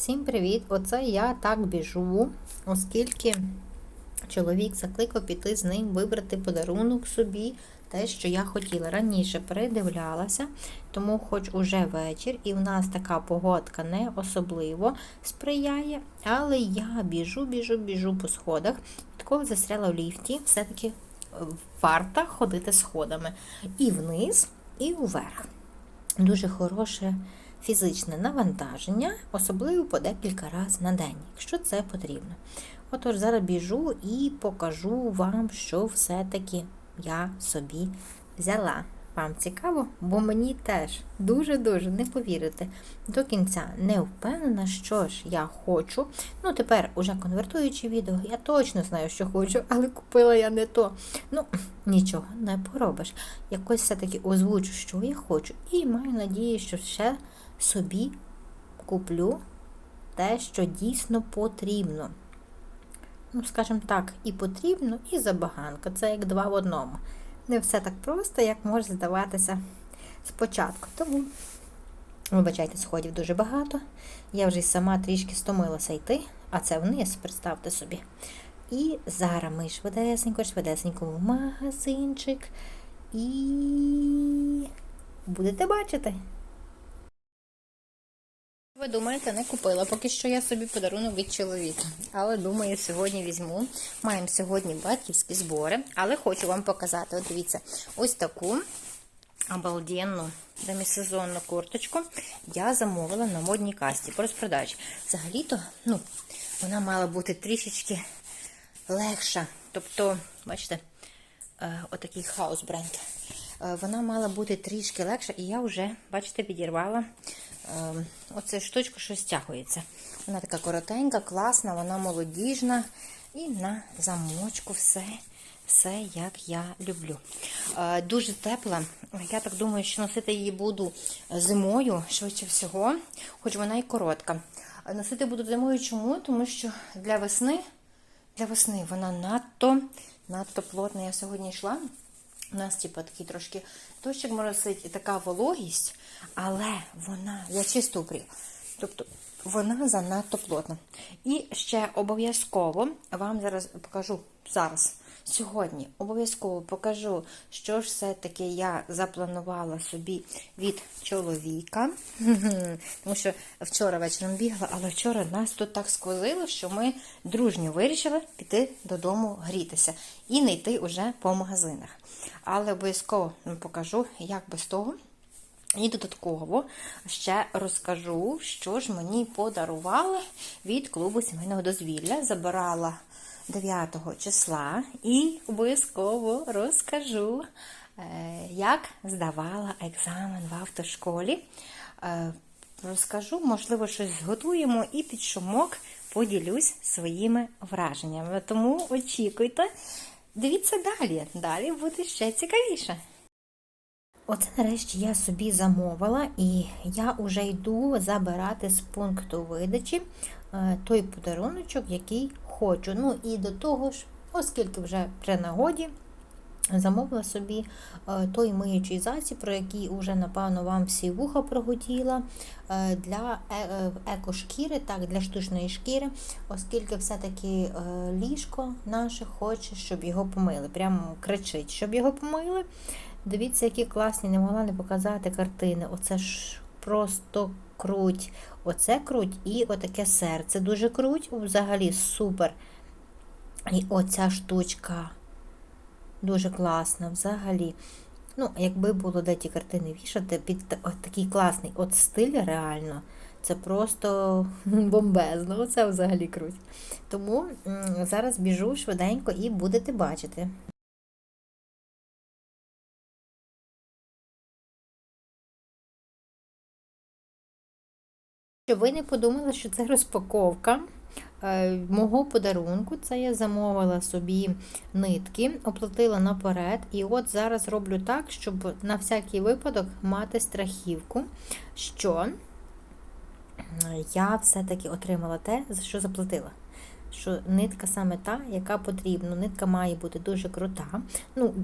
Всім привіт! Оце я так біжу, оскільки чоловік закликав піти з ним вибрати подарунок собі, те, що я хотіла. Раніше передивлялася, тому хоч уже вечір, і в нас така погодка не особливо сприяє, але я біжу, біжу, біжу по сходах. Коли застряла в ліфті, все-таки варто ходити сходами і вниз, і вверх. Дуже хороше фізичне навантаження, особливо по декілька разів на день, якщо це потрібно. Отож, зараз біжу і покажу вам, що все-таки я собі взяла. Вам цікаво? Бо мені теж дуже-дуже не повірите. До кінця не впевнена, що ж я хочу. Ну, тепер, уже конвертуючи відео, я точно знаю, що хочу, але купила я не то. Ну, нічого, не поробиш. Якось все-таки озвучу, що я хочу, і маю надію, що ще собі куплю те, що дійсно потрібно. Ну, скажімо так, і потрібно, і забаганка. Це як два в одному. Не все так просто, як може здаватися спочатку. Тому, вибачайте, сходів дуже багато. Я вже й сама трішки стомилася йти, а це вниз, представте собі. І зараз ми швидесенько, швидесенько в магазинчик. І будете бачити. Ви думаєте, не купила. Поки що я собі подарунок від чоловіка. Але думаю, сьогодні візьму. Маємо сьогодні батьківські збори. Але хочу вам показати. От дивіться, ось таку обалденну демісезонну курточку я замовила на модній касті по розпродажі. Взагалі-то, ну, вона мала бути трішечки легша. Тобто, бачите, е, отакий хаус бренд. Е, Вона мала бути трішки легша, і я вже, бачите, підірвала е, оцю штучку, що стягується. Вона така коротенька, класна, вона молодіжна. І на замочку все, все як я люблю. Е, Дуже тепла. Я так думаю, що носити її буду зимою, швидше всього, хоч вона і коротка. Носити буду зимою чому? Тому що для весни, для весни вона надто, надто плотна. Я сьогодні йшла. У нас, типу, такий трошки дощик моросить і така вологість, але вона, я чисто упрів. Тобто вона занадто плотна. І ще обов'язково вам зараз покажу зараз. Сьогодні обов'язково покажу, що ж все-таки я запланувала собі від чоловіка. Тому що вчора вечором бігла, але вчора нас тут так сквозило, що ми дружньо вирішили піти додому грітися і не йти уже по магазинах. Але обов'язково покажу, як без того. І додатково ще розкажу, що ж мені подарували від клубу сімейного дозвілля. Забирала 9 числа і обов'язково розкажу, е, як здавала екзамен в автошколі. Е, Розкажу, можливо, щось зготуємо і під шумок поділюсь своїми враженнями. Тому очікуйте, дивіться далі. Далі буде ще цікавіше. Оце нарешті я собі замовила, і я вже йду забирати з пункту видачі е, той подаруночок, який хочу. Ну і до того ж, оскільки вже при нагоді замовила собі е, той миючий засіб, про який вже, напевно, вам всі вуха прогуділа е, для екошкіри, так, для штучної шкіри, оскільки все-таки ліжко наше хоче, щоб його помили. Прямо кричить, щоб його помили. Дивіться, які класні, не могла не показати картини. Оце ж просто круть. Оце круть і отаке серце дуже круть. Взагалі супер. І оця штучка дуже класна взагалі. Ну, якби було де ті картини вішати, під от такий класний от стиль реально. Це просто бомбезно. Оце взагалі круть. Тому зараз біжу швиденько і будете бачити. Щоб ви не подумали, що це розпаковка е, мого подарунку. Це я замовила собі нитки, оплатила наперед. І от зараз роблю так, щоб на всякий випадок мати страхівку, що я все-таки отримала те, за що заплатила. Що нитка саме та, яка потрібна. Нитка має бути дуже крута. Ну,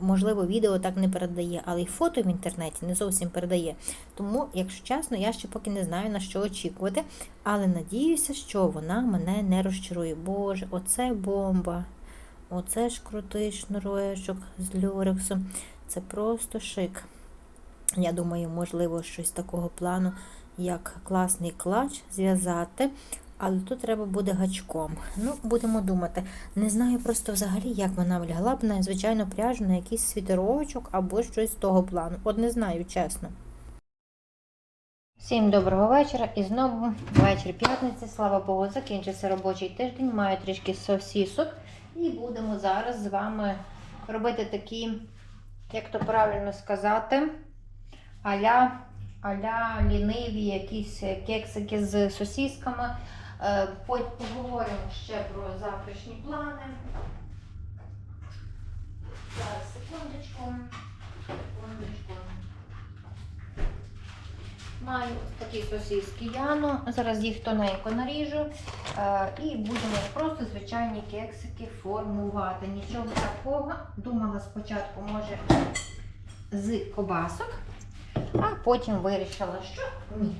можливо, відео так не передає, але й фото в інтернеті не зовсім передає. Тому, якщо чесно, я ще поки не знаю на що очікувати, але надіюся, що вона мене не розчарує. Боже, оце бомба! Оце ж крутий шнурочок з люрексом. Це просто шик. Я думаю, можливо, щось такого плану, як класний клач зв'язати. Але тут треба буде гачком. Ну, будемо думати. Не знаю просто взагалі, як вона влягла б на звичайно пряжу, на якийсь світерочок або щось з того плану. От не знаю, чесно. Всім доброго вечора. І знову вечір п'ятниці. Слава Богу, закінчився робочий тиждень. Маю трішки сосісок. І будемо зараз з вами робити такі, як то правильно сказати, аля, аля ліниві якісь кексики з сосісками. Е, поговоримо ще про завтрашні плани. Зараз, секундочку. Секундочку. Маю такі сосиски Яну. Зараз їх тоненько наріжу. Е, І будемо просто звичайні кексики формувати. Нічого такого. Думала спочатку, може, з кобасок, а потім вирішила, що ні.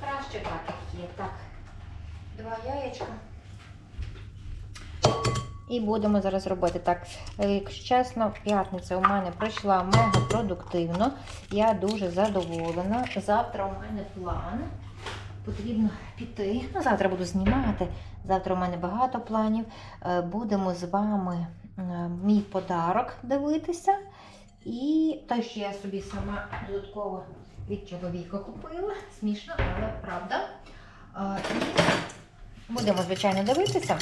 Краще так, як є. Два яєчка. І будемо зараз робити так. Якщо чесно, п'ятниця у мене пройшла мега продуктивно. Я дуже задоволена. Завтра у мене план. Потрібно піти. Ну, завтра буду знімати. Завтра у мене багато планів. Е, Будемо з вами е, мій подарок дивитися. І те, що я собі сама додатково від чоловіка купила. Смішно, але правда. Е, І будемо, звичайно, дивитися.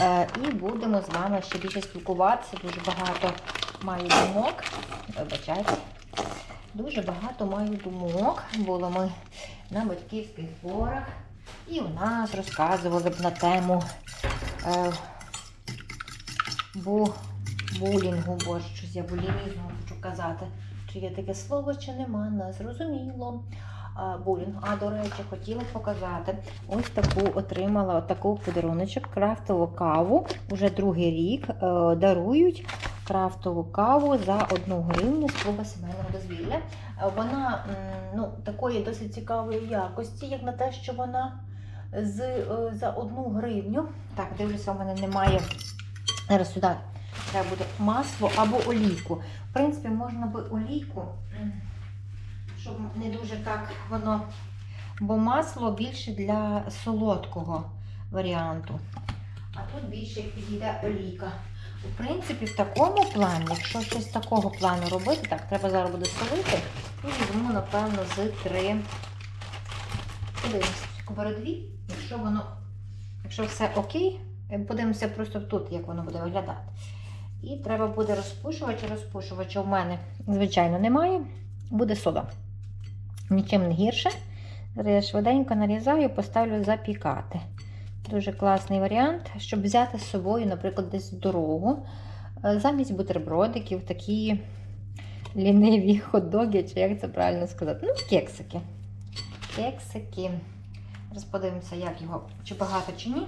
Е, І будемо з вами ще більше спілкуватися. Дуже багато маю думок. Вибачайте. Дуже багато маю думок. Було ми на батьківських зборах. І у нас розказували б на тему е, бу, булінгу, боже, щось я булімізму хочу казати. Чи є таке слово, чи нема, не зрозуміло. А, булінг. А, до речі, хотіла показати. Ось таку отримала таку подаруночок, крафтову каву. Уже другий рік е, дарують крафтову каву за одну гривню з клуба сімейного дозвілля. Е, Вона ну, такої досить цікавої якості, як на те, що вона з, е, за одну гривню. Так, дивлюся, у мене немає. Зараз сюди треба буде масло або олійку. В принципі, можна би олійку, щоб не дуже так воно. Бо масло більше для солодкого варіанту. А тут більше підійде олійка. У принципі, в такому плані, якщо щось такого плану робити, так, треба зараз буде солити. І візьму, напевно, з три. Подивимося, беру якщо воно, якщо все окей, е, подивимося просто тут, як воно буде виглядати. І треба буде розпушувач. Розпушувача в мене, звичайно, немає. Буде сода. Нічим не гірше. Зараз я швиденько нарізаю, поставлю запікати. Дуже класний варіант, щоб взяти з собою, наприклад, десь дорогу. Е, Замість бутербродиків, такі ліниві хот-доги, чи як це правильно сказати? Ну, кексики. Кексики. Зараз подивимося, як його, чи багато, чи ні,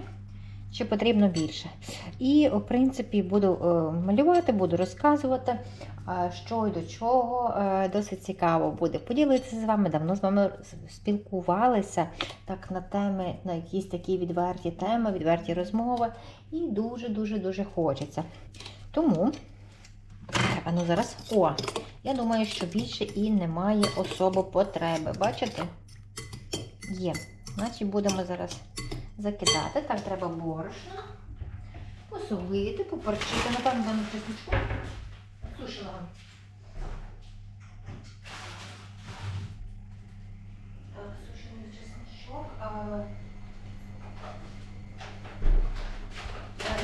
чи потрібно більше. І, в принципі, буду е, малювати, буду розказувати, е, що і до чого. Е, Досить цікаво буде поділитися з вами. Давно з вами спілкувалися так на теми, на якісь такі відверті теми, відверті розмови. І дуже-дуже-дуже хочеться. Тому, а ну зараз, о, я думаю, що більше і немає особо потреби. Бачите? Є. Значить, будемо зараз закидати. Так, треба борошно, посолити, поперчити. Напевно, на чесничку сушеного. Так, сушений чесничок.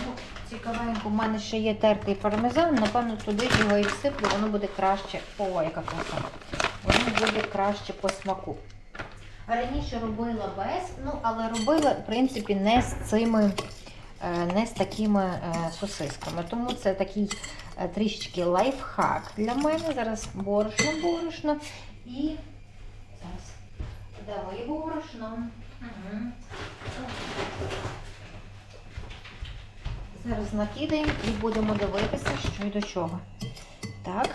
Ну, цікавенько, в мене ще є тертий пармезан, напевно, туди його і всиплю, воно буде краще. О, яка краса. Воно буде краще по смаку. Раніше робила без, ну, але робила, в принципі, не з цими, е, не з такими е, сосисками. Тому це такий е, трішечки лайфхак для мене. Зараз борошно, борошно. І зараз моє борошно. Зараз накидаємо і будемо дивитися, що й до чого. Так,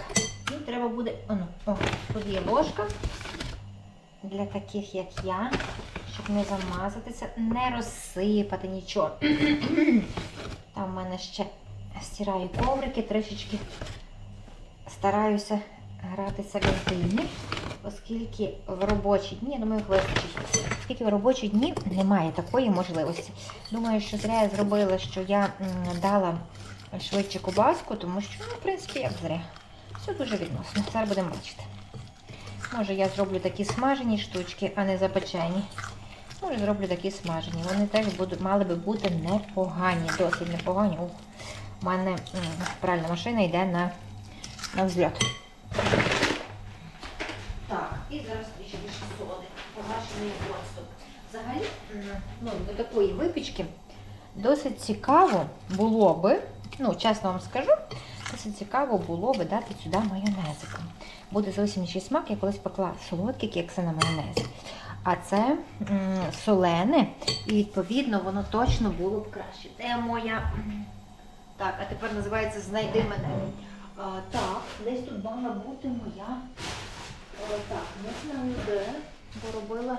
і треба буде. О, ну, о, тут є ложка для таких, як я, щоб не замазатися, не розсипати нічого. Там в мене ще стираю коврики, трішечки стараюся гратися інтимі, оскільки в робочі дні, я думаю, вистачить, оскільки в робочі дні немає такої можливості. Думаю, що зря я зробила, що я дала швидше кубаску, тому що, ну, в принципі, як зря. Все дуже відносно. Зараз будемо бачити. Може, я зроблю такі смажені штучки, а не запечені. Може, зроблю такі смажені. Вони теж будуть, мали би бути непогані, досить непогані. У мене пральна машина йде на, на взльот. Так, і зараз трішки соди. Погашений оцту. Взагалі, ну, до такої випічки досить цікаво було би, ну, чесно вам скажу, досить цікаво було би дати сюди майонезику. Буде зовсім інший смак, я колись пекла солодкі кекси на майонезі. А це солене, і відповідно воно точно було б краще. Де моя. Так, а тепер називається Знайди мене. А, так, десь тут мала бути моя. О, так, не знаю де, бо робила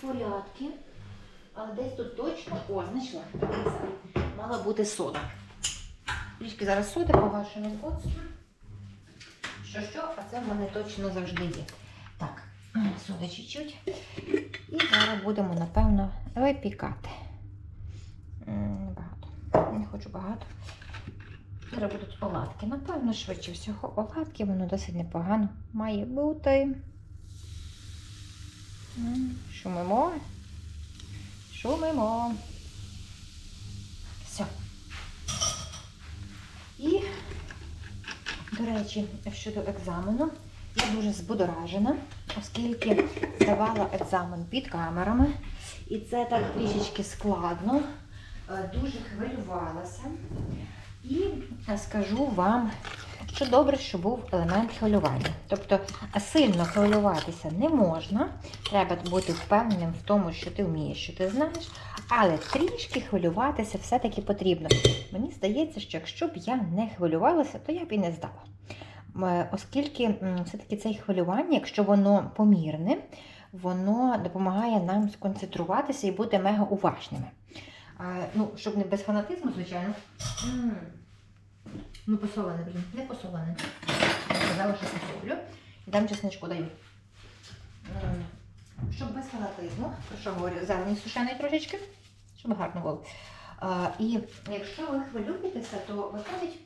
порядки. Але десь тут точно, о, знайшла. Мала бути сода. Трішки зараз соди погашеним оцтом. Що що, а це в мене точно завжди є. Так, сода чуть-чуть. І зараз будемо, напевно, випікати. М, Небагато. Не хочу багато. Зараз будуть оладки. Напевно, швидше всього, оладки, воно досить непогано має бути. Шумимо. Шумимо. Все. І, до речі, щодо екзамену, я дуже збудоражена, оскільки здавала екзамен під камерами. І це так трішечки складно. Е, Дуже хвилювалася. І скажу вам, що добре, що був елемент хвилювання. Тобто сильно хвилюватися не можна. Треба бути впевненим в тому, що ти вмієш, що ти знаєш, але трішки хвилюватися все-таки потрібно. Мені здається, що якщо б я не хвилювалася, то я б і не здала. Е, Оскільки все-таки це хвилювання, якщо воно помірне, воно допомагає нам сконцентруватися і бути мега уважними. Ну, щоб не без фанатизму, звичайно. Ну, посолене, блін, не посолене. Я Сказала, що посолю. Дам чесничку даю. Щоб без фанатизму, про що говорю, зелені сушений трошечки, щоб гарно було. А, і якщо ви хвилюєтеся, то виходить,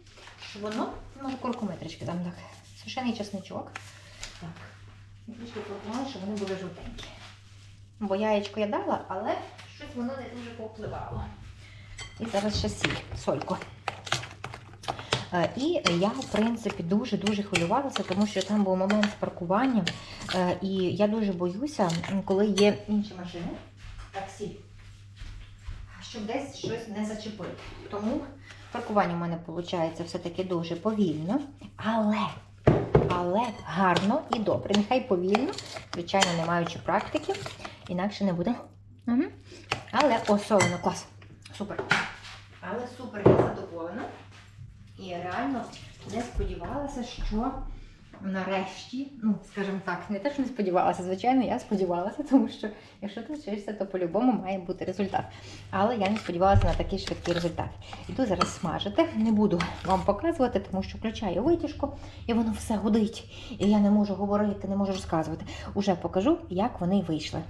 що воно, ну, куркуметрички там так, сушений чесничок. Так. І трішки пропоную, щоб вони були жовтенькі. Бо яєчко я дала, але щось воно не дуже повпливало. І зараз ще сіль, сольку. Е, І я, в принципі, дуже-дуже хвилювалася, тому що там був момент з паркуванням. е, І я дуже боюся, коли є інші машини, таксі, щоб десь щось не зачепити. Тому паркування в мене виходить все-таки дуже повільно, але, але гарно і добре. Нехай повільно, звичайно, не маючи практики, інакше не буде. Угу. Але осолено, клас. Супер. Але супер, я задоволена. І я реально не сподівалася, що нарешті, ну, скажімо так, не те, що не сподівалася, звичайно, я сподівалася, тому що якщо ти вчишся, то по-любому має бути результат. Але я не сподівалася на такий швидкий результат. Іду зараз смажити, не буду вам показувати, тому що включаю витяжку, і воно все гудить. І я не можу говорити, не можу розказувати. Уже покажу, як вони вийшли.